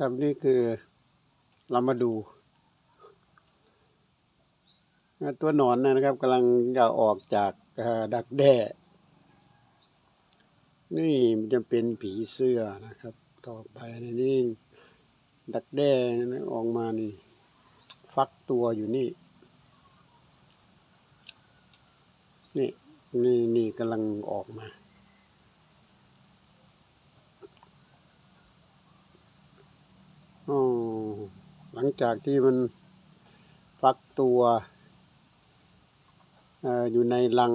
ครับนี่คือเรามาดูตัวหนอนนะครับกำลังจะออกจากดักแด้ นี่มันจะเป็นผีเสื้อนะครับ ต่อไปในนี่ดักแด้นะออกมานี่ ฟักตัวอยู่นี่ นี่นี่นี่กำลังออกมา อ๋อ หลังจากที่มันฟักตัวออยู่ในรัง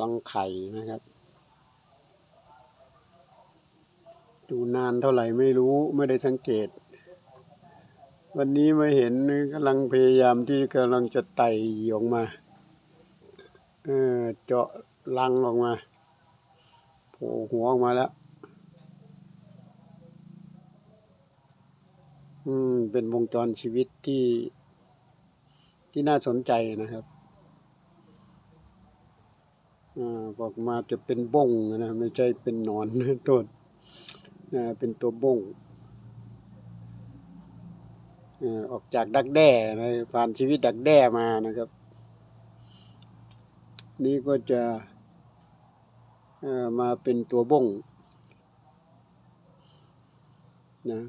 รังไข่นะครับ ดูนานเท่าไหร่ไม่รู้ไม่ได้สังเกต วันนี้มาเห็นกำลังพยายามที่กำลังจะไต่ออกมาเออเจาะรังออกมาโผล่หัวออกมาแล้ว อืมเป็นวงจรชีวิตที่ที่น่าสนใจนะครับอ่าบอกมาจะเป็นบ้งนะไม่ใช่เป็นหนอนต้นอ่าเป็นตัวบ้งอ่าออกจากดักแด้นะผ่านชีวิตดักแด้มานะครับ นี่ก็จะอ่อมาเป็นตัวบ้งนะ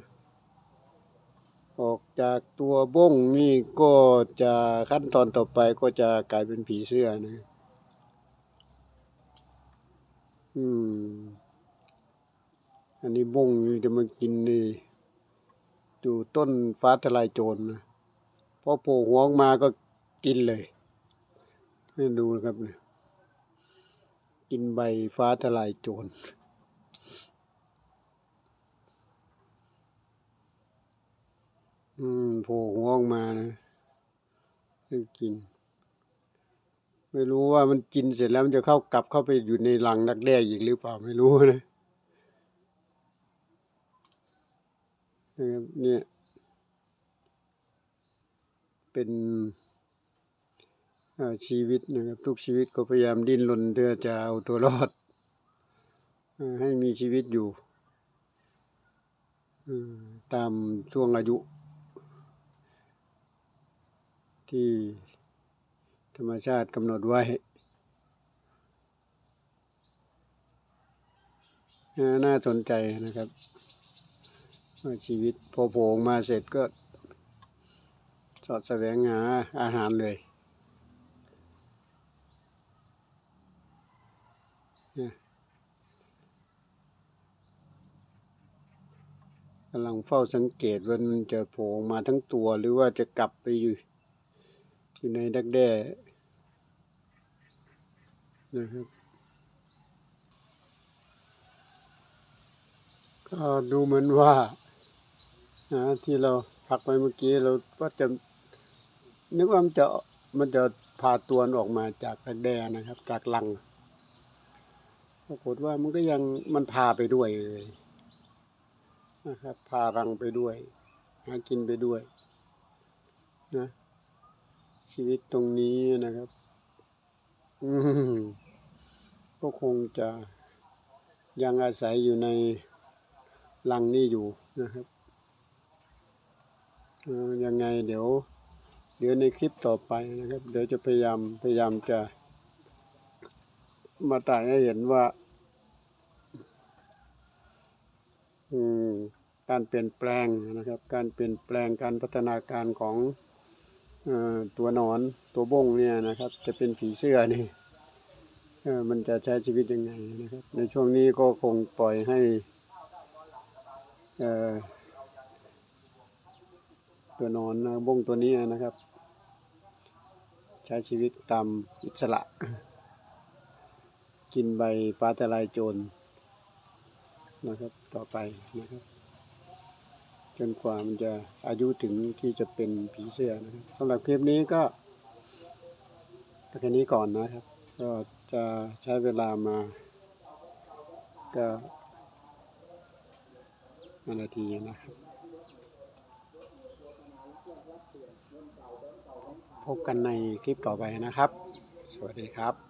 ออกจากตัวบ้งนี่ก็จะขั้นตอนต่อไปก็จะกลายเป็นผีเสื้อนะ อืม อันนี้บ้งนี่จะมากินนี่ดูต้นฟ้าทลายโจรนะพอโผล่หัวออกมาก็กินเลยให้ดูนะครับเนี่ยกินใบฟ้าทลายโจร อืมโผล่หัวออกมานะให้กิน ไม่รู้ว่ามันกินเสร็จแล้วมันจะเข้ากลับเข้าไปอยู่ในรังดักแด้อีกหรือเปล่าไม่รู้นะนะครับเนี่ยเป็นชีวิตนะครับทุกชีวิตก็พยายามดิ้นรนเพื่อจะเอาตัวรอดให้มีชีวิตอยู่ตามช่วงอายุ ที่ธรรมชาติกำหนดไว้ น่าสนใจนะครับว่าชีวิตพอโผล่มาเสร็จก็สอดแสวงหาอาหารเลยกำลังเฝ้าสังเกตว่ามันจะโผล่มาทั้งตัวหรือว่าจะกลับไปอยู่ อยู่ในดักแด้นะครับก็ดูเหมือนว่านะที่เราพักไปเมื่อกี้เราก็จะนึกว่ามันจะมันจะพาตัวนออกมาจากดักแด้นะครับ จากลังปรากฏว่ามันก็ยังมันพาไปด้วยเลยนะครับ พารังไปด้วย หากินไปด้วยนะ ชีวิตตรงนี้นะครับ อืมก็คงจะยังอาศัยอยู่ในรังนี้อยู่นะครับเอ่อยังไงเดี๋ยว เดี๋ยวในคลิปต่อไปนะครับ เดี๋ยวจะพยายามพยายามจะ มาถ่ายให้เห็นว่า การเปลี่ยนแปลงนะครับ การเปลี่ยนแปลงการพัฒนาการของ ตัวนอนตัวบ้งเนี่ยนะครับ จะเป็นผีเสื้อนี่มันจะใช้ชีวิตยังไงนะครับ ในช่วงนี้ก็คงปล่อยให้ตัวนอนบ้งตัวนี้นะครับ ใช้ชีวิตตามอิสระ กินใบฟ้าทลายโจรนะครับต่อไปนะครับ จนกว่ามันจะอายุถึงที่จะเป็นผีเสื้อนะครับสำหรับคลิปนี้ก็แค่นี้ก่อนนะครับ ก็จะใช้เวลามาก็นาทีนะครับพบกันในคลิปต่อไปนะครับ สวัสดีครับ